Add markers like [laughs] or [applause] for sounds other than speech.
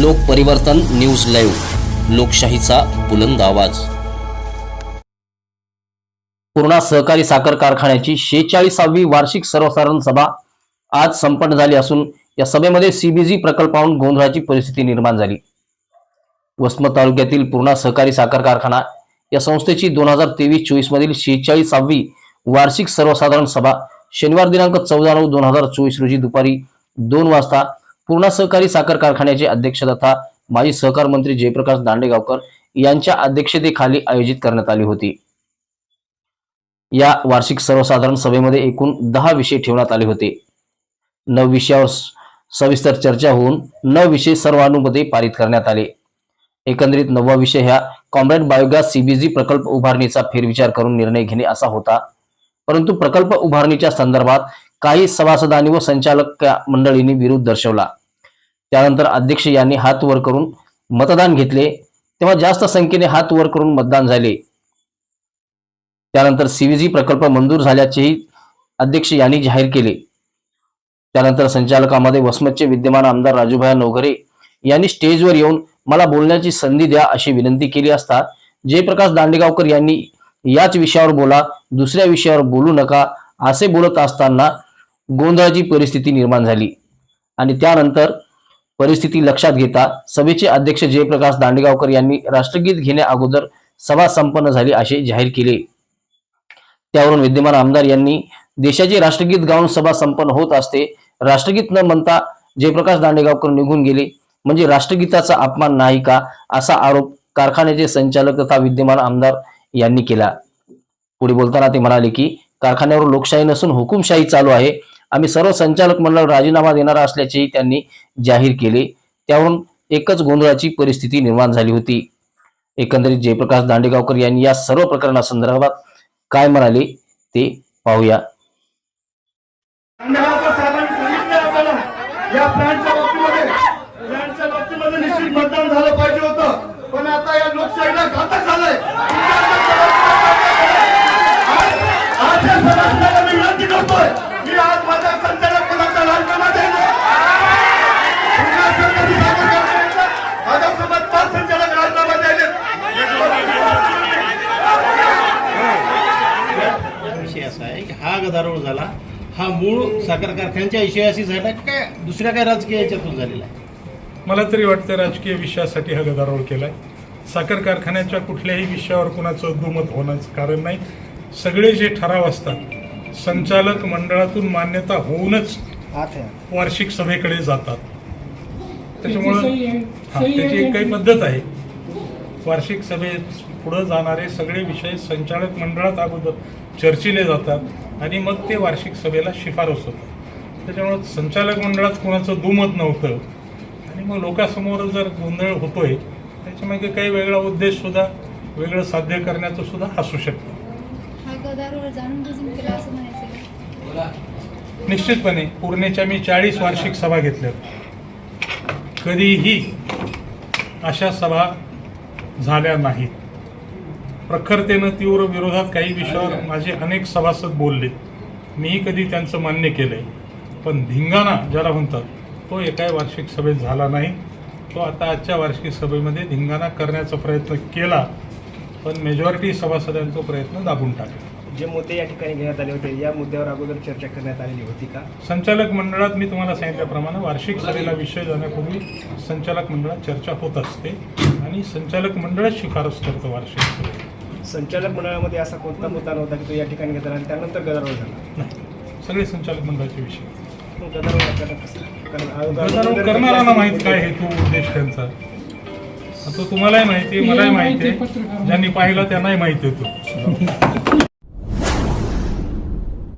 लोक परिवर्तन news live लोकशाहीचा बुलंद आवाज. पूर्णा सहकारी साखर कारखान्याची शेहेचाळीसावी वार्षिक सर्वसाधारण सभा आज संपन्न झाली असून या सभेमध्ये सीबीजी प्रकल्पाहून गोंधळाची परिस्थिती निर्माण झाली. वसमत तालुक्यातील पूर्णा सहकारी साखर कारखाना या संस्थेची दोन हजार तेवीस चोवीस मधील शेहेचाळीसावी वार्षिक सर्वसाधारण सभा शनिवार दिनांक चौदा नऊ दोन हजार चोवीस रोजी दुपारी दोन वाजता पूर्णा सहकारी साखर कारखान्याचे अध्यक्ष तथा माजी सहकार मंत्री जयप्रकाश दांडेगावकर यांच्या अध्यक्षतेखाली आयोजित करण्यात आली होती. या वार्षिक सर्वसाधारण सभेमध्ये एकूण दहा विषय ठेवण्यात आले होते. नऊ विषयावर सविस्तर चर्चा होऊन नऊ विषय सर्वानुमते पारित करण्यात आले. एकंदरीत नववा विषय ह्या कॉम्रेड बायोगॅस सीबीजी प्रकल्प उभारणीचा फेरविचार करून निर्णय घेणे असा होता. परंतु प्रकल्प उभारणीच्या संदर्भात काही सभासदांनी व संचालक मंडळींनी विरोध दर्शवला. त्यानंतर अध्यक्ष यांनी हात वर करून मतदान घेतले. तेव्हा जास्त संख्येने हात वर करून मतदान झाले. त्यानंतर सीव्हीजी प्रकल्प मंजूर झाल्याचेही अध्यक्ष यांनी जाहीर केले. त्यानंतर संचालकामध्ये वसमतचे विद्यमान आमदार राजूभाई नवघरे यांनी स्टेजवर येऊन मला बोलण्याची संधी द्या अशी विनंती केली असता जयप्रकाश दांडेगावकर यांनी याच विषयावर बोला दुसऱ्या विषयावर बोलू नका असे बोलत असताना गोंधळाची परिस्थिती निर्माण झाली. आणि त्यानंतर परिस्थिती लक्षात घेता सभेचे अध्यक्ष जयप्रकाश दांडेगावकर यांनी राष्ट्रगीत घेण्या अगोदर सभा संपन्न झाली असे जाहीर केले. त्यावरून विद्यमान आमदार यांनी देशाचे राष्ट्रगीत गाऊन सभा संपन्न होत असते राष्ट्रगीत न म्हणता जयप्रकाश दांडेगावकर निघून गेले. म्हणजे राष्ट्रगीताचा अपमान नाही का? असा आरोप कारखान्याचे संचालक तथा विद्यमान आमदार यांनी केला. पुढे बोलताना ते म्हणाले की कारखान्यावर लोकशाही नसून हुकुमशाही चालू आहे. आम्ही सर्व संचालक मंडळ राजीनामा देणार असल्याचेही त्यांनी जाहीर केले. त्यावरून एकच गोंधळाची परिस्थिती निर्माण झाली होती. एकंदरीत जयप्रकाश दांडेगावकर यांनी या सर्व प्रकरणासंदर्भात काय म्हणाले ते पाहूया. या प्लॅनच्या बाबतीमध्ये प्लॅनच्या बाबतीमध्ये निश्चित मतदान झालं पाहिजे होतं. पण आता या लोकशाहीला घातक झालंय आज आज या सभासदाला मी विनंती करतोय की आज माझ्या संचालक पदाचा राजीनामा द्यायला पुन्हा सरकारी साखर कारखान्याचा माझ्यासोबत पाच संचालक राजीनामा द्यायले विषय असा गदारोळ झाला. हा मूळ साखर कारखान्याच्या विषयाशी झाला की काय दुसऱ्या काय राजकीय याच्यातून झालेला आहे? मला तरी वाटतं राजकीय विषयासाठी हा गदारोळ केलाय. साखर कारखान्याच्या कुठल्याही विषयावर कुणाचं दुमत होण्याचं कारण नाही. सगळे जे ठराव असतात संचालक मंडळातून मान्यता होऊनच वार्षिक सभेकडे जातात. त्याच्यामुळं हा त्याची एक काही पद्धत आहे. वार्षिक सभेत पुढे जाणारे सगळे विषय संचालक मंडळात अगोदर चर्चिले जातात आणि मग ते वार्षिक सभेला शिफारस होतात त्याच्यामुळं संचालक मंडळात कोणाचं दुमत नव्हतं. आणि मग लोकांसमोर जर गोंधळ होतोय त्याच्यामागे काही वेगळा उद्देश सुद्धा वेगळं साध्य करण्याचं सुद्धा असू शकतं? निश्चितपणे पूर्णेच्या मी चाळीस वार्षिक सभा घेतल्या. कधीही अशा सभा झाल्या नाहीत. प्रखरतेनं तीव्र विरोधात काही विषयावर माझे अनेक सभासद बोलले. मीही कधी त्यांचं मान्य केलंय. पण धिंगाणा ज्याला म्हणतात तो एकाही वार्षिक सभेत झाला नाही. तो आता आजच्या वार्षिक सभेमध्ये धिंगाणा करण्याचा प्रयत्न केला पण मेजॉरिटी सभासदांचा प्रयत्न दाबून टाकला. जे मुद्दे या ठिकाणी घेण्यात आले होते या मुद्द्यावर अगोदर चर्चा करण्यात आलेली होती का? संचालक मंडळात मी तुम्हाला सांगितल्याप्रमाणे वार्षिक सभेला विषय जाण्यापूर्वी संचालक मंडळात चर्चा होत असते आणि संचालक मंडळच शिफारस करतं वार्षिक सभेत संचालक मंडळामध्ये असा कोणता मुद्दा नव्हता की तो या ठिकाणी घेतला आणि त्यानंतर गदारोळ झाला? नाही. सगळे संचालक मंडळाचे विषय. मग गदारोळ अचानक कसं? कारण अगोदर- गदारोळ करणाऱ्यांना माहीत काय हेतू उद्देश त्यांचा? आता तुम्हालाही माहिती आहे मलाही माहिती आहे. ज्यांनी पाहिलं त्यांनाही माहिती होतं. [laughs]